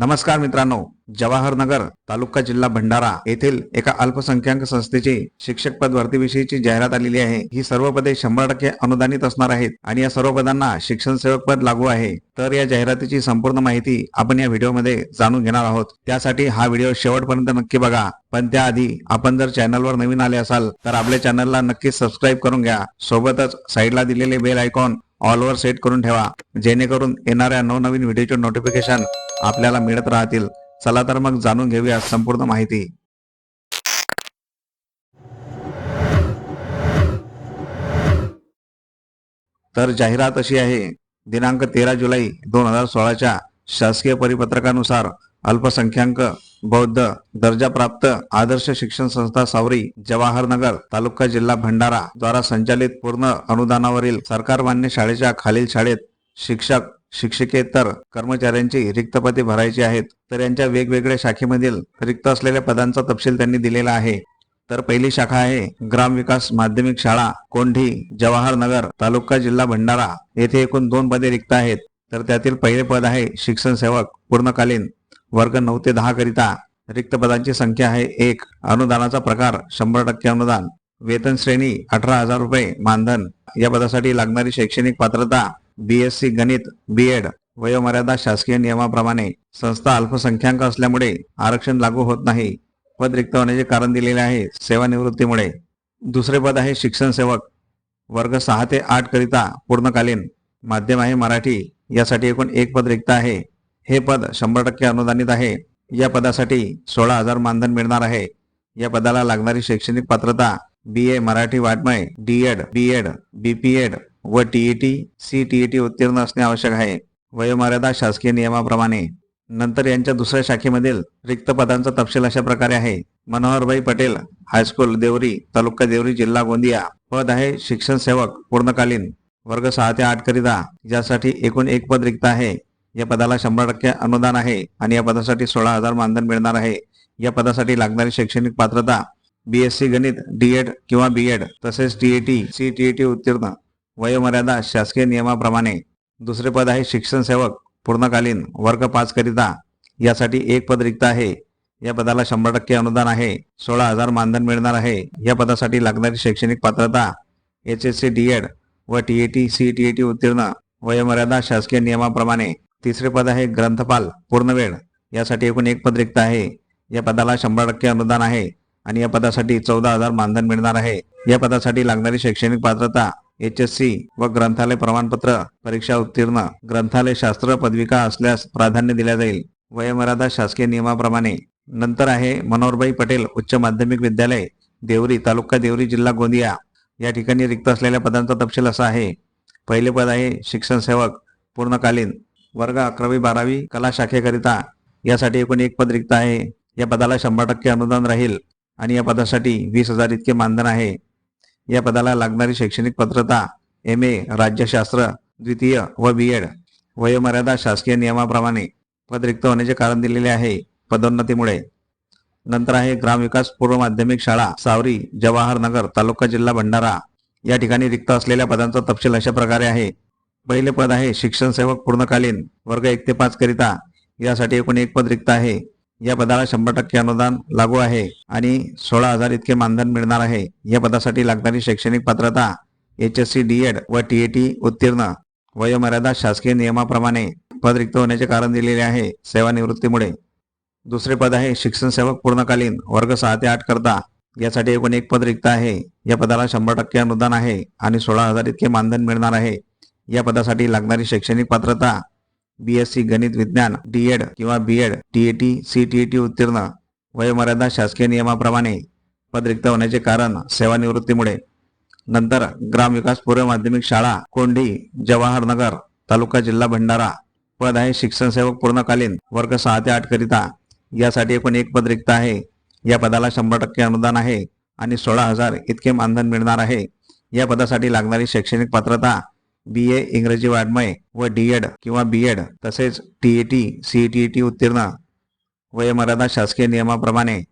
नमस्कार मित्रांनो जवाहरनगर तालुका जिल्हा भंडारा येथील एका अल्पसंख्याक संस्थेची शिक्षक पद भरतीविषयीची जाहिरात आलेली आहे. ही सर्व पदे शंभर टक्के अनुदानित असणार आहेत आणि या सर्व पदांना शिक्षण सेवक पद लागू आहे. तर या जाहिरातीची संपूर्ण माहिती आपण या व्हिडिओमध्ये जाणून घेणार आहोत. त्यासाठी हा व्हिडिओ शेवटपर्यंत नक्की बघा. पण त्याआधी आपण जर चॅनलवर नवीन आले असाल तर आपल्या चॅनलला नक्कीच सबस्क्राईब करून घ्या. सोबतच साईडला दिलेले बेल आयकॉन ऑलवर सेट करून ठेवा. जेणेकरून येणाऱ्या नवनवीन व्हिडिओचे नोटिफिकेशन आपल्याला मिळत राहतील. चला तर मग जाणून घेऊया संपूर्ण माहिती. तर जाहिरात अशी आहे दिनांक तेरा जुलै दोन हजार सोळाच्या शासकीय परिपत्रकानुसार अल्पसंख्याक बौद्ध दर्जाप्राप्त आदर्श शिक्षण संस्था सावरी जवाहरनगर तालुका जिल्हा भंडारा द्वारा संचालित पूर्ण अनुदानावरील सरकार मान्य शाळेच्या खालील शाळेत शिक्षक शिक्षकेतर कर्मचाऱ्यांची रिक्त पदे भरायची आहेत तर यांच्या वेगवेगळ्या शाखेमधील रिक्त असलेल्या पदांचा तपशील त्यांनी दिलेला आहे. तर पहिली शाखा आहे ग्राम विकास माध्यमिक शाळा कोंढी जवाहरनगर तालुका जिल्हा भंडारा. येथे एकूण दोन पदे रिक्त आहेत. तर त्यातील पहिले पद आहे शिक्षण सेवक पूर्णकालीन वर्ग नऊ ते दहा करिता. रिक्त पदांची संख्या आहे एक. अनुदानाचा प्रकार शंभर टक्के अनुदान. वेतन श्रेणी अठरा हजार रुपये मानधन. या पदासाठी लागणारी शैक्षणिक पात्रता बीएससी गणित बीएड वयोमर्यादा शासकीय नियमाप्रमाणे संस्था अल्पसंख्याक असल्यामुळे आरक्षण लागू होत नाही. पद रिक्त होण्याचे कारण दिलेले आहे सेवानिवृत्तीमुळे. दुसरे पद आहे शिक्षण सेवक. वर्ग सहा ते आठ करिता पूर्णकालीन. माध्यम आहे मराठी. यासाठी एकूण एक पद रिक्त आहे. हे पद शंभर टक्के अनुदानित आहे. या पदासाठी सोळा हजार मानधन मिळणार आहे. या पदाला लागणारी शैक्षणिक पात्रता B A Marathi वाड्मय D Ed B Ed B P Ed व टीईटी सी टीईटी उत्तीर्ण असणे आवश्यक आहे. वयोमर्यादा शासकीय नियमाप्रमाणे नंतर यांच्या दुसऱ्या शाखेमधील रिक्त पदांचा तपशील अशा प्रकारे आहे. मनोहरभाई पटेल हायस्कूल देवरी तालुका देवरी जिल्हा गोंदिया पद आहे शिक्षण सेवक पूर्णकालीन वर्ग सहा ते आठ करिता यासाठी एकूण एक पद रिक्त आहे. या पदाला शंभर टक्के अनुदान आहे आणि या पदासाठी सोळा हजार मानधन मिळणार आहे. या पदासाठी लागणारी शैक्षणिक पात्रता बीएससी गणित डीएड किंवा बीएड तसेच टीएटी सी टी उत्तीर्ण. वयोमर्यादा शासकीय नियमाप्रमाणे दुसरे पद आहे शिक्षण सेवक पूर्णकालीन वर्ग पाच करिता. यासाठी एक पद रिक्त आहे. या पदाला शंभर टक्के अनुदान आहे. सोळा हजार मानधन मिळणार आहे. या पदासाठी लागणारी शैक्षणिक पात्रता H S C D Ed व T A T C T A T उत्तीर्ण. वयोमर्यादा शासकीय नियमाप्रमाणे तिसरे पद आहे ग्रंथपाल पूर्णवेळ. यासाठी एकूण एक पद रिक्त आहे. या पदाला शंभर टक्के अनुदान आहे आणि या पदासाठी चौदा हजार मानधन मिळणार आहे. या पदासाठी लागणारी शैक्षणिक पात्रता एच एस सी व ग्रंथालय प्रमाणपत्र परीक्षा उत्तीर्ण ग्रंथालय शास्त्र पदविका असल्यास प्राधान्य दिल्या जाईल. वयोमर्यादा शासकीय नियमाप्रमाणे नंतर आहे मनोहरभाई पटेल उच्च माध्यमिक विद्यालय देवरी तालुका देवरी जिल्हा गोंदिया. या ठिकाणी रिक्त असलेल्या पदांचा तपशील असा आहे. पहिले पद आहे शिक्षण सेवक पूर्णकालीन वर्ग अकरावी बारावी कला शाखेकरिता. यासाठी एकूण एक पद रिक्त आहे. या पदाला शंभर टक्के अनुदान राहील आणि या पदासाठी वीस हजार इतके मानधन आहे. या पदाला लागणारी शैक्षणिक पात्रता एम ए राज्यशास्त्र द्वितीय व बी एड वयोमर्यादा शासकीय नियमाप्रमाणे पद रिक्त होण्याचे कारण दिलेले आहे पदोन्नतीमुळे. नंतर आहे ग्रामविकास पूर्व माध्यमिक शाळा सावरी जवाहरनगर तालुका जिल्हा भंडारा. या ठिकाणी रिक्त असलेल्या पदांचा तपशील अशा प्रकारे आहे. पहिले पद आहे शिक्षण सेवक पूर्णकालीन वर्ग एक ते पाच करिता. यासाठी एकूण एक पद रिक्त आहे. या पदाला शंभर टक्के अनुदान लागू आहे आणि सोळा हजार इतके मानधन मिळणार आहे. या पदासाठी लागणारी शैक्षणिक पात्रता H S C D Ed व टी ए टी उत्तीर्ण. वयोमर्यादा शासकीय नियमाप्रमाणे पद रिक्त होण्याचे कारण दिलेले आहे सेवानिवृत्तीमुळे. दुसरे पद आहे शिक्षण सेवक पूर्णकालीन वर्ग सहा ते आठ करता. यासाठी एकूण एक पद रिक्त आहे. या पदाला शंभर टक्के अनुदान आहे आणि सोळा हजार इतके मानधन मिळणार आहे. या पदासाठी लागणारी शैक्षणिक पात्रता बीएससी गणित विज्ञान डीएड किंवा बीएड टीएटी सीटीईटी उत्तीर्ण वयोमर्यादा शासकीय नियमाप्रमाणे पद रिक्त होण्याचे कारण सेवानिवृत्तीमुळे. नंतर ग्रामविकास पूर्व माध्यमिक शाळा कोंढी जवाहरनगर तालुका जिल्हा भंडारा. पद आहे शिक्षण सेवक पूर्णकालीन वर्ग सहा ते आठ करिता. यासाठी एकूण एक पद रिक्त आहे. या पदाला शंभर टक्के अनुदान आहे आणि सोळा हजार इतके मानधन मिळणार आहे. या पदासाठी लागणारी शैक्षणिक पात्रता बी ए इंग्रजी वाड्मय व डी एड किंवा बी एड तसेच टीईटी सीईटीईटी उत्तीर्ण वयोमर्यादा शासकीय नियमाप्रमाणे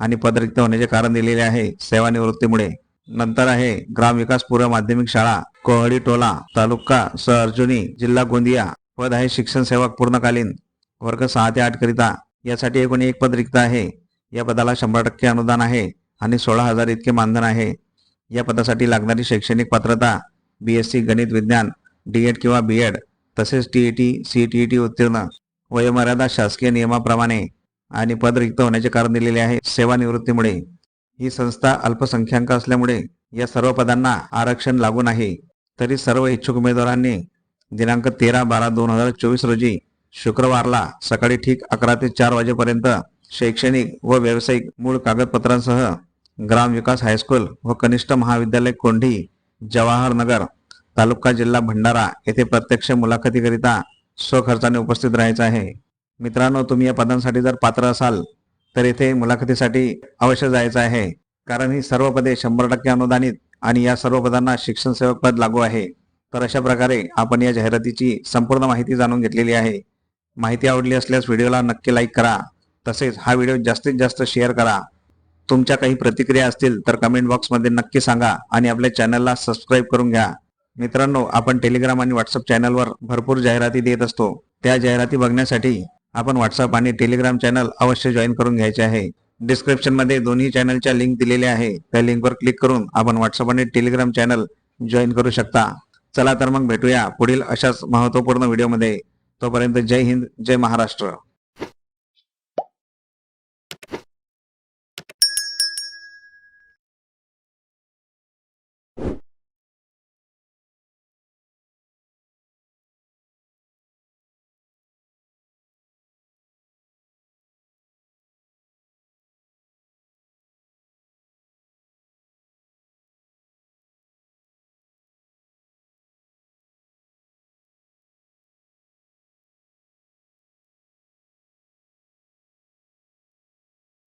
आणि पद रिक्त होण्याचे कारण दिलेले आहे सेवानिवृत्तीमुळे. नंतर आहे ग्रामविकास पूर्व माध्यमिक शाळा कोहळी टोला तालुका स अर्जुनी जिल्हा गोंदिया. पद आहे शिक्षण सेवक पूर्णकालीन वर्ग सहा ते आठ करिता. यासाठी एकूण एक पद रिक्त आहे. या पदाला शंभर टक्के अनुदान आहे आणि सोळा हजार इतके मानधन आहे. या पदासाठी लागणारी शैक्षणिक पात्रता बी एस सी गणित विज्ञान डी एड किंवा बी एड तसेच T E T C T E T उत्तीर्ण वयोमर्यादा शासकीय नियमाप्रमाणे आणि पद रिक्त होण्याचे कारण दिलेले आहे सेवानिवृत्तीमुळे. ही संस्था अल्पसंख्याक असल्यामुळे या सर्व पदांना आरक्षण लागू नाही. तरी सर्व इच्छुक उमेदवारांनी दिनांक तेरा बारा दोन हजार चोवीस रोजी शुक्रवारला सकाळी ठीक अकरा ते चार वाजेपर्यंत शैक्षणिक व व्यावसायिक मूळ कागदपत्रांसह ग्रामविकास हायस्कूल व कनिष्ठ महाविद्यालय कोंढी जवाहर नगर तालुका जिल्हा भंडारा येथे प्रत्यक्ष मुलाखतीकरिता स्वखर्चाने उपस्थित राहायचं आहे. मित्रांनो तुम्ही या पदांसाठी जर पात्र असाल तर येथे मुलाखतीसाठी अवश्य जायचं आहे. कारण ही सर्व पदे शंभर टक्के अनुदानित आणि या सर्व पदांना शिक्षण सेवक पद लागू आहे. तर अशा प्रकारे आपण या जाहिरातीची संपूर्ण माहिती जाणून घेतलेली आहे. माहिती आवडली असल्यास व्हिडिओला नक्की लाईक करा. तसेच हा व्हिडिओ जास्तीत जास्त शेअर करा. तुमच्या काही प्रतिक्रिया असतील तर कमेंट बॉक्समध्ये नक्की सांगा आणि आपल्या चॅनलला सबस्क्राईब करून घ्या. मित्रांनो आपण टेलिग्राम आणि व्हॉट्सअप चॅनलवर भरपूर जाहिराती देत असतो. त्या जाहिराती बघण्यासाठी आपण व्हॉट्सअप आणि टेलिग्राम चॅनल अवश्य जॉईन करून घ्यायचे आहे. डिस्क्रिप्शनमध्ये दोन्ही चॅनलच्या लिंक दिलेल्या आहे त्या लिंकवर क्लिक करून आपण व्हॉट्सअप आणि टेलिग्राम चॅनल जॉईन करू शकता. चला तर मग भेटूया पुढील अशाच महत्त्वपूर्ण व्हिडिओमध्ये तोपर्यंत जय हिंद जय महाराष्ट्र.